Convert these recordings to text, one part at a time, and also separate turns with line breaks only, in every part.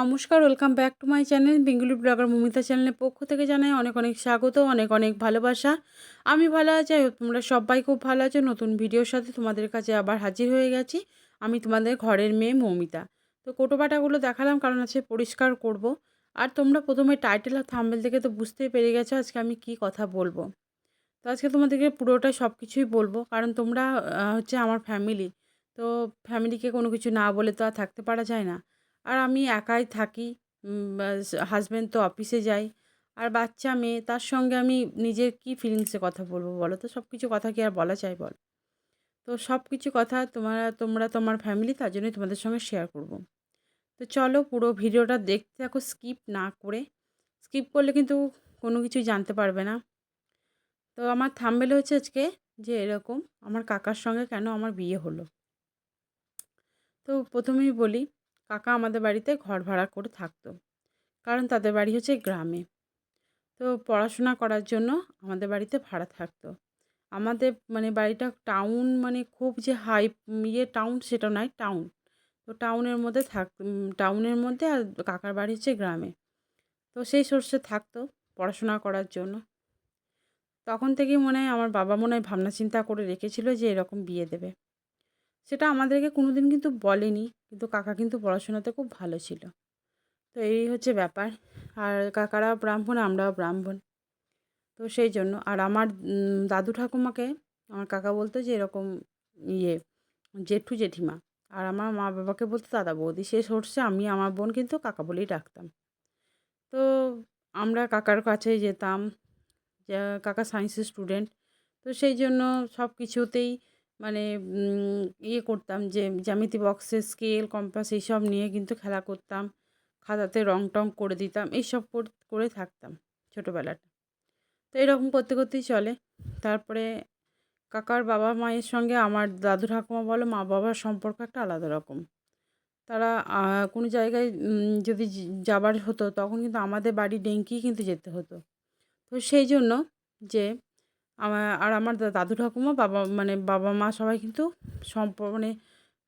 নমস্কার welcome back to my channel Bengali blogger Mamita চ্যানেলের পক্ষ থেকে জানাই অনেক অনেক স্বাগত, অনেক অনেক ভালোবাসা। আমি ভালো আছি তোমরা সবাই খুব ভালো আছো। নতুন ভিডিওর সাথে তোমাদের কাছে আবার হাজির হয়ে গেছি। আমি তোমাদের ঘরের মেয়ে মৌমিতা। তো কোটোবাটাগুলো দেখালাম কারণ আছে পরিষ্কার করব। আর তোমরা প্রথমে টাইটেল আর থাম্বেল থেকে তো বুঝতেই পেরে গেছো আজকে আমি কি কথা বলব। তো আজকে তোমাদেরকে পুরোটা সব কিছুই বলব, কারণ তোমরা হচ্ছে আমার ফ্যামিলি তো ফ্যামিলিকে কোনো কিছু না বলে তো আর থাকতে পারা যায় না। আর আমি একাই থাকি হাজব্যান্ড তো অফিসে যায়। আর বাচ্চা মেয়ে, তার সঙ্গে আমি নিজের কি ফিলিংসে কথা বলব বলো তো? সব কিছু কথা কি আর বলা চাই বল? তো সব কিছু কথা তোমরা তোমরা তোমার ফ্যামিলি তার জন্যই তোমাদের সঙ্গে শেয়ার করব। তো চলো পুরো ভিডিওটা দেখতে থাকো স্কিপ না করে। স্কিপ করলে কিন্তু কোনো কিছুই জানতে পারবে না। তো আমার থাম্বেল হচ্ছে আজকে যে এরকম, আমার কাকার সঙ্গে কেন আমার বিয়ে হলো। তো প্রথমেই বলি কাকা আমাদের বাড়িতে ঘর ভাড়া করে থাকতো। কারণ তাদের বাড়ি হচ্ছে গ্রামে। তো পড়াশোনা করার জন্য আমাদের বাড়িতে ভাড়া থাকতো। আমাদের মানে বাড়িটা টাউন মানে খুব যে হাই ইয়ে টাউন সেটা নয় টাউন তো টাউনের মধ্যে থাক টাউনের মধ্যে আর কাকার বাড়ি হচ্ছে গ্রামে। তো সেই সোর্সে থাকতো পড়াশোনা করার জন্য। তখন থেকেই মনে হয় আমার বাবা মনে হয় ভাবনা চিন্তা করে রেখেছিল যে এরকম বিয়ে দেবে। সেটা আমাদেরকে কোনো দিন কিন্তু বলেনি, কিন্তু কাকা কিন্তু পড়াশোনাতে খুব ভালো ছিল। তো এই হচ্ছে ব্যাপার। আর কাকারা ব্রাহ্মণ, আমরাও ব্রাহ্মণ। তো সেই জন্য, আর আমার দাদু ঠাকুমাকে আমার কাকা বলতো যে এরকম ইয়ে জেঠু জেঠিমা। আর আমার মা বাবাকে বলতো দাদা বৌদি, সে সোর্সে আমি, আমার বোন কিন্তু কাকা বলেই ডাকতাম। তো আমরা কাকার কাছে যেতাম কাকা সায়েন্সের স্টুডেন্ট তো সেই জন্য সব কিছুতেই মানে ইয়ে করতাম যে, জ্যামিতি বক্সের স্কেল কম্পাস এইসব নিয়ে কিন্তু খেলা করতাম। খাতাতে রং টং করে দিতাম, এইসব কর- থাকতাম ছোটোবেলাটা। তো এরকম করতে করতেই চলে। তারপরে কাকার বাবা মায়ের সঙ্গে আমার দাদু ঠাকুমা বলো, মা বাবার সম্পর্ক একটা আলাদা রকম। তারা কোনো জায়গায় যদি যাবার হতো তখন কিন্তু আমাদের বাড়ি ডেঙ্কি কিন্তু যেতে হতো। তো সেই জন্য যে আমার, আর আমার দাদু ঠাকুমা, বাবা মানে বাবা মা সবাই কিন্তু সম্প মানে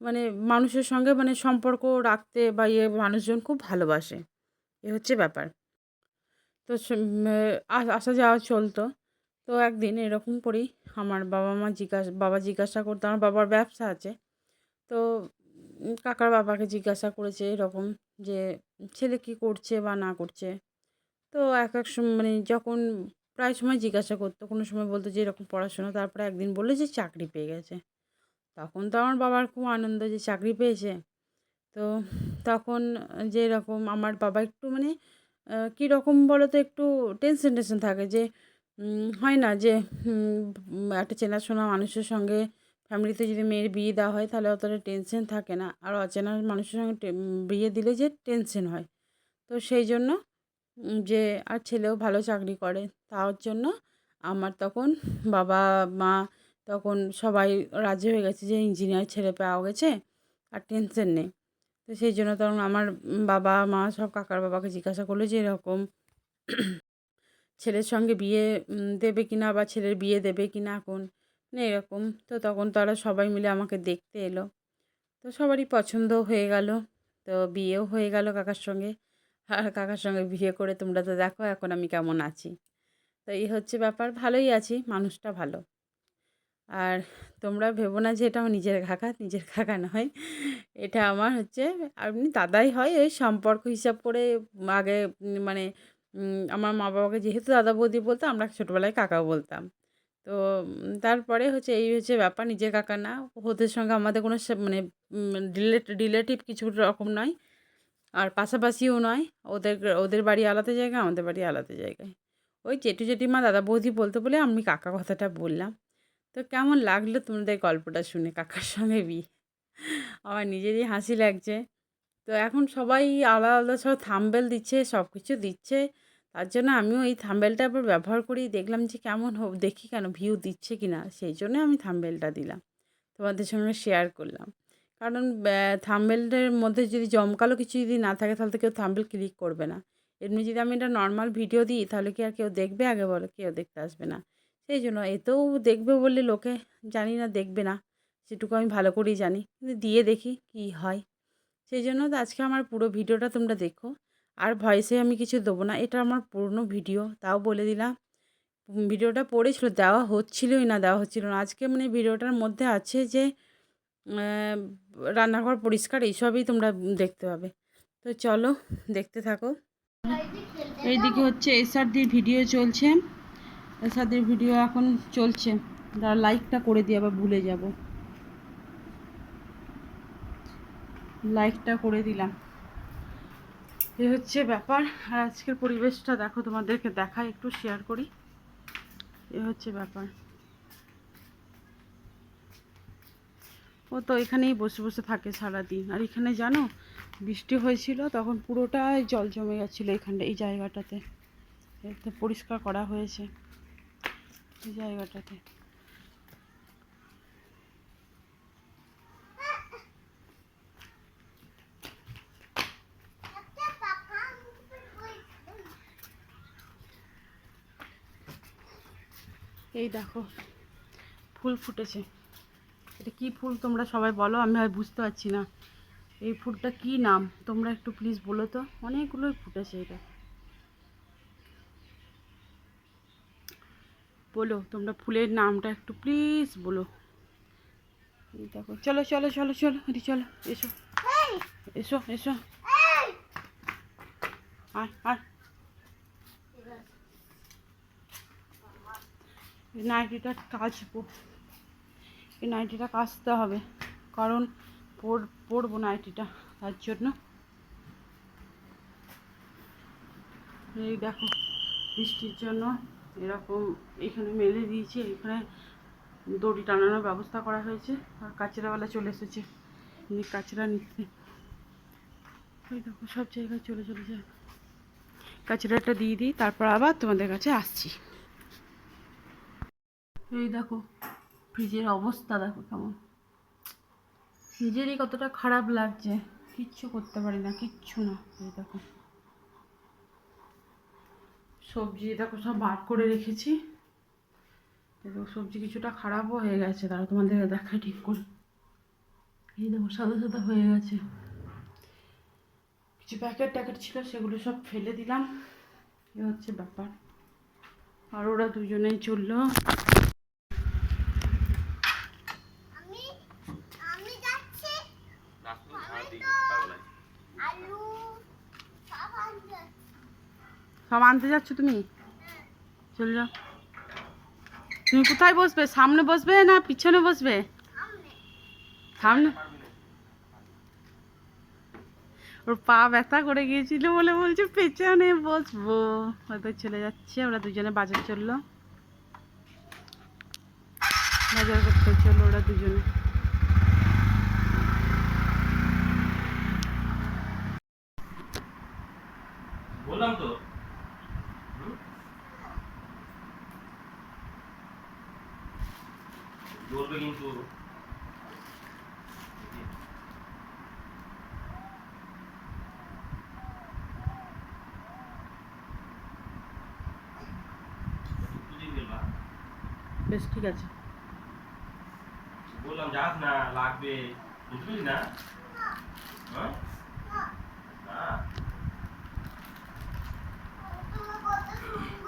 মানে মানুষের সঙ্গে মানে সম্পর্ক রাখতে বা ইয়ে মানুষজন খুব ভালোবাসে। এ হচ্ছে ব্যাপার। তো আসা যাওয়া চলতো। তো একদিন এরকম করেই আমার বাবা মা জিজ্ঞাসা, বাবা জিজ্ঞাসা করতো, আমার বাবার ব্যবসা আছে। তো কাকার বাবাকে জিজ্ঞাসা করেছে এরকম যে, ছেলে কি করছে বা না করছে? তো এক এক সময় মানে যখন প্রায় সময় জিজ্ঞাসা করতো, কোনো সময় বলতো যে এরকম পড়াশোনা, তারপরে একদিন বলল যে চাকরি পেয়ে গেছে। তখন তো আমার বাবার খুব আনন্দ যে চাকরি পেয়েছে। তো তখন যে এরকম আমার বাবা একটু মানে কী রকম বলো তো একটু টেনশন টেনশন থাকে যে হয় না যে একটা চেনাশোনা মানুষের সঙ্গে, ফ্যামিলিতে যদি মেয়ের বিয়ে দেওয়া হয় তাহলে অতটা টেনশন থাকে না। আর অচেনা মানুষের সঙ্গে বিয়ে দিলে যে টেনশন হয়। তো সেই জন্য যে আর ছেলেও ভালো চাকরি করে, তার জন্য আমার তখন বাবা, মা তখন সবাই রাজি হয়ে গেছে যে ইঞ্জিনিয়ার ছেলে পাওয়া গেছে আর টেনশন নেই। তো সেই জন্য তখন আমার বাবা, মা সব কাকার বাবাকে জিজ্ঞাসা করল যে এরকম ছেলের সঙ্গে বিয়ে দেবে কি না বা ছেলের বিয়ে দেবে কি না এখন? মানে এরকম। তো তখন তারা সবাই মিলে আমাকে দেখতে এলো। তো সবারই পছন্দ হয়ে গেল। তো বিয়েও হয়ে গেল কাকার সঙ্গে। আর কাকার সঙ্গে বিয়ে করে তোমরা তো দেখো এখন আমি কেমন আছি। তো এই হচ্ছে ব্যাপার, ভালোই আছি, মানুষটা ভালো। আর তোমরা ভেবো না যে এটা আমার নিজের কাকা নিজের কাকা নয়। এটা আমার হচ্ছে আপনি দাদাই হয়, ওই সম্পর্ক হিসাব করে আগে মানে আমার মা বাবাকে যেহেতু দাদা বৌদি বলতো, আমরা ছোটোবেলায় কাকা বলতাম। তো তারপরে হচ্ছে এই হচ্ছে ব্যাপার, নিজের কাকা না, ওদের সঙ্গে আমাদের কোনো মানে রিলেট, রিলেটিভ কিছু রকম নয়। আর পাশাপাশিও নয়, ওদের ওদের বাড়ি আলাদা জায়গায় আমাদের বাড়ি আলাদা জায়গায়। ওই জেঠু জেঠিমা, দাদা বৌদি বলতে বলে আমি কাকা কথাটা বললাম। তো কেমন লাগল তোমাদের গল্পটা শুনে কাকার সঙ্গে বিয়ে? আমার নিজেরই হাসি লাগছে। তো এখন সবাই আলাদা আলাদা সব থাম্বেল দিচ্ছে, সব কিছু দিচ্ছে। তার জন্য আমিও এই থাম্বেলটা আবার ব্যবহার করি দেখলাম যে কেমন হোক দেখি কেন ভিউ দিচ্ছে কি না সেই জন্য আমি থাম্বেলটা দিলাম। তোমাদের সঙ্গে শেয়ার করলাম। কারণ থাম্বেলের মধ্যে যদি জমকালো কিছু যদি না থাকে, তাহলে তো কেউ থাম্বেল ক্লিক করবে না। এমনি যদি আমি এটা নর্মাল ভিডিও দিই, তাহলে কি আর কেউ দেখবে? আগে বলো, কেউ দেখতে আসবে না। সেই জন্য এতেও দেখবে বললে লোকে জানি না, দেখবে না। সেটুকু আমি ভালো করেই জানি। কিন্তু দিয়ে দেখি কি হয়। সেই জন্য তো আজকে আমার পুরো ভিডিওটা তোমরা দেখো। আর ভয়েসে আমি কিছু দেবো না। এটা আমার পুরনো ভিডিও তাও বলে দিলাম। ভিডিওটা পড়েছিল, দেওয়া হচ্ছিলই না, দেওয়া হচ্ছিল না। আজকে মানে ভিডিওটার মধ্যে আছে যে রান্নাঘর পরিষ্কার, এইসবই তোমরা দেখতে পাবে। তো চলো, দেখতে থাকো। এইদিকে হচ্ছে এসআরদির ভিডিও চলছে। এসআরদির ভিডিও এখন চলছে। লাইকটা করে দিয়ে আবার ভুলে যাব। লাইকটা করে দিলাম। এ হচ্ছে ব্যাপার। আর আজকের পরিবেশটা দেখো, তোমাদেরকে দেখাই, একটু শেয়ার করি। এ হচ্ছে ব্যাপার। ও তো এখানেই বসে বসে থাকে সারাদিন। আর এখানে জানো, বৃষ্টি হয়েছিল, তখন পুরোটাই জল জমে গেছিল এখানটা, এই জায়গাটাতে। এটা পরিষ্কার করা হয়েছে, এই জায়গাটাতে। এই দেখো, ফুল ফুটেছে। এটা কি ফুল তোমরা সবাই বলো? আমি আর বুঝতে পারছি না। এই ফুলটা কি নাম? তোমরা একটু প্লিজ বলো তো। অনেকগুলোই ফুটেছে এটা। বলো তোমরা ফুলের নামটা একটু প্লিজ বলো। দেখো চলো চলো চলো চলো এদি চলো এসো। এসো এসো। আয় আয়। নাইটিটা কাচবো। এই নাইটিটা কাচতে হবে, কারণ পরবো নাইটিটা, তার জন্য। এই দেখো, বৃষ্টির জন্য এরকম এখানে মেলে দিয়েছি, এখানে দড়ি টানানোর ব্যবস্থা করা হয়েছে, আর কাচরাওয়ালা চলে এসেছে। উনি কাচরা নিতে ওই দেখো, সব জায়গায় চলে চলে যায় কাচরাটা দিয়ে দিই, তারপর আবার তোমাদের কাছে আসছি। এই দেখো ফ্রিজের অবস্থা দেখো কেমন। নিজেরই কতটা খারাপ লাগছে, কিচ্ছু করতে পারি না, কিচ্ছু না। এই দেখো। সবজি দেখো সব বার করে রেখেছি। দেখো, সবজি কিছুটা খারাপও হয়ে গেছে তারা তোমাদের দেখায় ঠিক করে। এই দেখো, সাদা সাদা হয়ে গেছে। কিছু প্যাকেট ট্যাকেট ছিল, সেগুলো সব ফেলে দিলাম। এ হচ্ছে ব্যাপার। আর ওরা দুজনেই চলল
আমি আমি যাচ্ছি
রাস্তা ছাড়া দিই সকালবেলায়
আলু সব আনতে
সব আনতে যাচ্ছ তুমি? চলে যাও। তুমি কোথায় বসবে? সামনে বসবে না পিছনে বসবে?
সামনে।
ওর পা ব্যথা করে গিয়েছিল বলে বলছে, পেছনে বসবো। হয়তো চলে যাচ্ছে, ওরা দুজনে বাজার চলল। বাজার করতে চলল ওরা দুজনে।
বললাম তো হুম? বলবে কিন্তু তুই বলবা
বেশ ঠিক আছে।
বললাম যাস না লাগবে বুঝলি না? হ্যাঁ? না?
তোমার কথা শুনব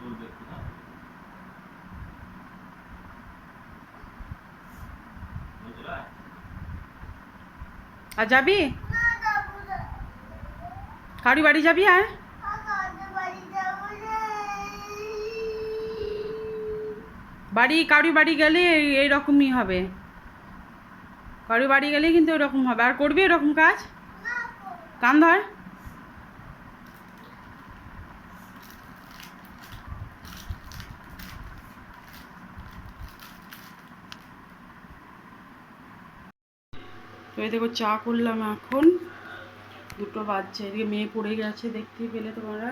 বলবে একটু না বুঝলি?
আর যাবি?
না যাব না
কারি বাড়ি যাবি আর?
বাড়ি যাব রে
বাড়ি গেলে এইরকমই হবে। কারি বাড়ি গেলে কিন্তু এরকম হবে। আর করবি এরকম কাজ? কান ধর। তো এই দেখো চা করলাম এখন। দুটো বাজছে, এদিকে মেয়ে পড়ে গেছে দেখতেই পেলে তোমরা।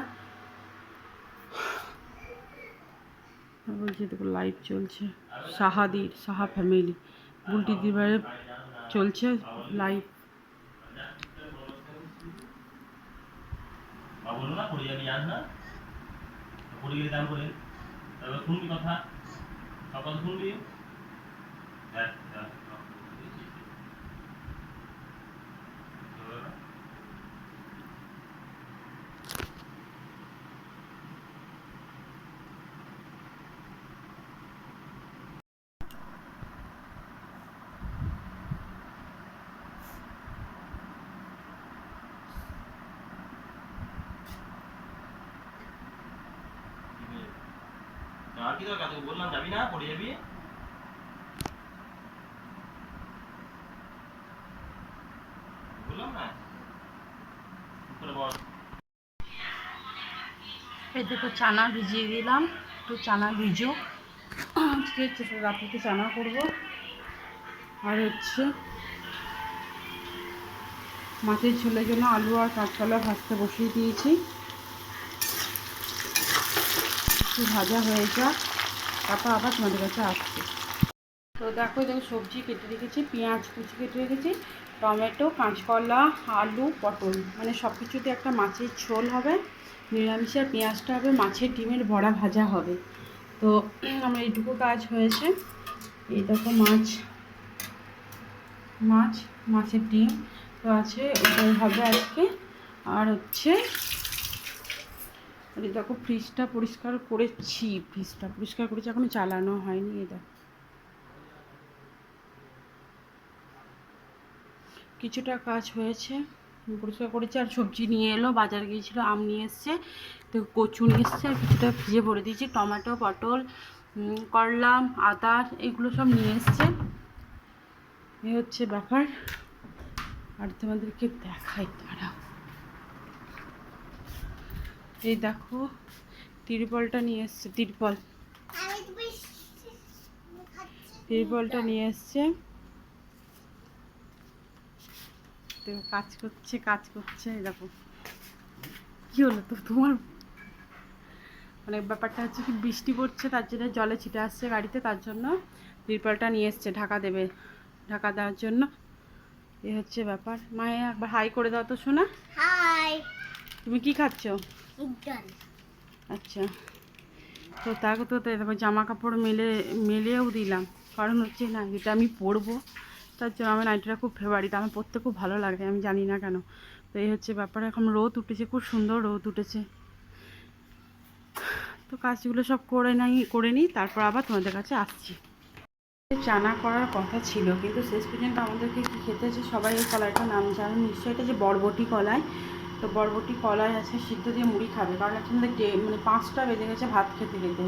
বলছি, দেখো লাইভ চলছে। সাহাদির, সাহা ফ্যামিলি বুলটি দিবারে চলছে লাইভ
বা বলল না পড়ে যাবি জান না পড়ে গেলে দাম করে এবার শুনবি কথা আপাতত শুনবি দেখ দেখ আর কি দরকার? তোকে বললাম, যাবি না? পড়ে যাবি?
এই দুটো চানা ভিজিয়ে দিলাম। একটু চানা ভিজো। রাত্রিতে চানা করব। আর হচ্ছে মাছের ঝোলের জন্য আলু আর কাঁচকলা ভাজতে বসিয়ে দিয়েছি। একটু ভাজা হয়ে যাক তারপর আবার তোমাদের কাছে আসছে। তো দেখো দেখো সবজি কেটে রেখেছি, পেঁয়াজ কুচি কেটে রেখেছি, টমেটো, কাঁচকলা, আলু, পটল। মানে সব কিছুতে একটা মাছের ঝোল হবে, নিরামিষ আর পেঁয়াজটা হবে, মাছের ডিমের বড়া ভাজা হবে। তো আমার এইটুকু কাজ হয়েছে। এই দেখো মাছ মাছ, মাছের ডিম। তো আছে, ওটাই হবে আজকে। আর হচ্ছে আর এই দেখো ফ্রিজটা পরিষ্কার করেছি ফ্রিজটা পরিষ্কার করেছি, এখনও চালানো হয়নি, এই দেখো। কিছুটা কাজ হয়েছে, পরিষ্কার করেছে, আর সবজি নিয়ে এলো, বাজার গিয়েছিল, আম নিয়ে এসছে, তো কচু নিয়ে এসছে, আর কিছুটা ভিজে ভরে দিয়েছি, টমেটো, পটল করলা, আদা, এগুলো সব নিয়ে এসছে। এই হচ্ছে ব্যাপার, আর তোমাদেরকে দেখাই, দাঁড়াও। এই দেখো তিরপলটা নিয়ে এসছে তিরপল। তিরপলটা নিয়ে এসছে। তো কাজ করছে কাজ করছে দেখো। কি হলো তো তোমার? মানে ব্যাপারটা হচ্ছে কি বৃষ্টি পড়ছে তার জন্য জলে ছিটে আসছে গাড়িতে তার জন্য তিরপলটা নিয়ে এসছে ঢাকা দেবে ঢাকা দেওয়ার জন্য। এ হচ্ছে ব্যাপার। মায়ে একবার হাই করে দাও তো শোনা
হাই।
তুমি কি খাচ্ছ? আচ্ছা। তো তাকে তো দেখো জামা কাপড় মেলে মেলেও দিলাম। কারণ হচ্ছে না, এটা আমি পরবো। তার জন্য আমার নাইটিটা খুব ফেভারিট আমার পরতে খুব ভালো লাগে, আমি জানি না কেন। তো এই হচ্ছে ব্যাপার, এখন রোদ উঠেছে, খুব সুন্দর রোদ উঠেছে। তো কাজগুলো সব করে নাই, করে নিই, তারপর আবার তোমাদের কাছে আসছি। চানা করার কথা ছিল, কিন্তু শেষ পর্যন্ত আমাদেরকে কী খেতে হচ্ছে সবাই এই কলাইটার নাম জানেন নিশ্চয়ই এটা যে বরবটি কলাই তো বরবটি, কলাই আছে, সিদ্ধ দিয়ে মুড়ি খাবে। কারণ এখন মানে পাঁচটা বেজে গেছে ভাত খেতে খেতে।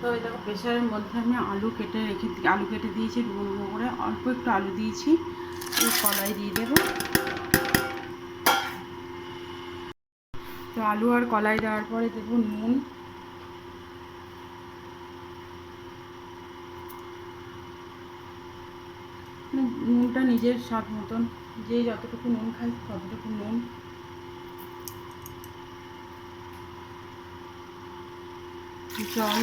তো এই দেখো প্রেশারের মধ্যে আমি আলু কেটে রেখে আলু কেটে দিয়েছি ডুবো ডুবো করে। অল্প একটু আলু দিয়েছি, এই কলাই দিয়ে দেবো। তো আলু আর কলাই দেওয়ার পরে দেবো নুন। মানে নুনটা নিজের স্বাদ মতন, যে যতটুকু নুন খাই ততটুকু নুন। জল।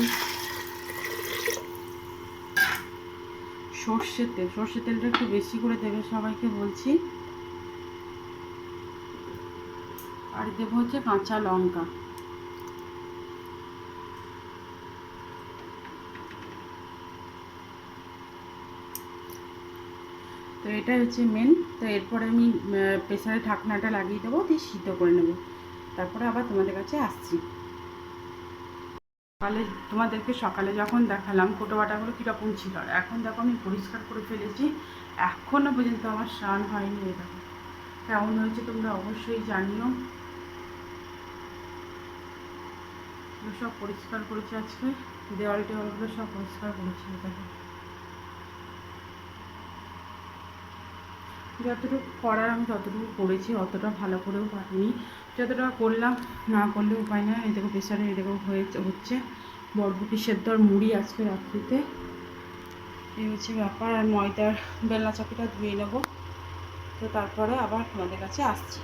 সর্ষের তেল। সর্ষের তেলটা একটু বেশি করে দেবে সবাইকে বলছি। আর দেবো হচ্ছে কাঁচা লঙ্কা। তো এটাই হচ্ছে মেন তো এরপরে আমি প্রেসারে ঢাকনাটা লাগিয়ে দেবো, দিয়ে সিদ্ধ করে নেব। তারপরে আবার তোমাদের কাছে আসছি। সকালে তোমাদেরকে সকালে যখন দেখালাম কোটো বাটাগুলো কীরকম ছিল এখন দেখো আমি পরিষ্কার করে ফেলেছি এখনও পর্যন্ত আমার স্নান হয়নি দেখো। কেমন হয়েছে তোমরা অবশ্যই জানিও। সব পরিষ্কার করেছি আজকে দেওয়াল টেওয়ালগুলো সব পরিষ্কার করেছি দেখো। যতটুকু করার আমি ততটুকু করেছি, অতটা ভালো করেও পারিনি যতটা করলাম, না করলে উপায় না এই দেখো প্রেশারে এই দেখো হয়ে হচ্ছে। বরবটি সেদ্ধ আর মুড়ি আজকে রাত্রিতে। এই হচ্ছে ব্যাপার। আর ময়দার বেলনা চাপিটা ধুয়ে নেব। তো তারপরে আবার তোমাদের কাছে আসছি।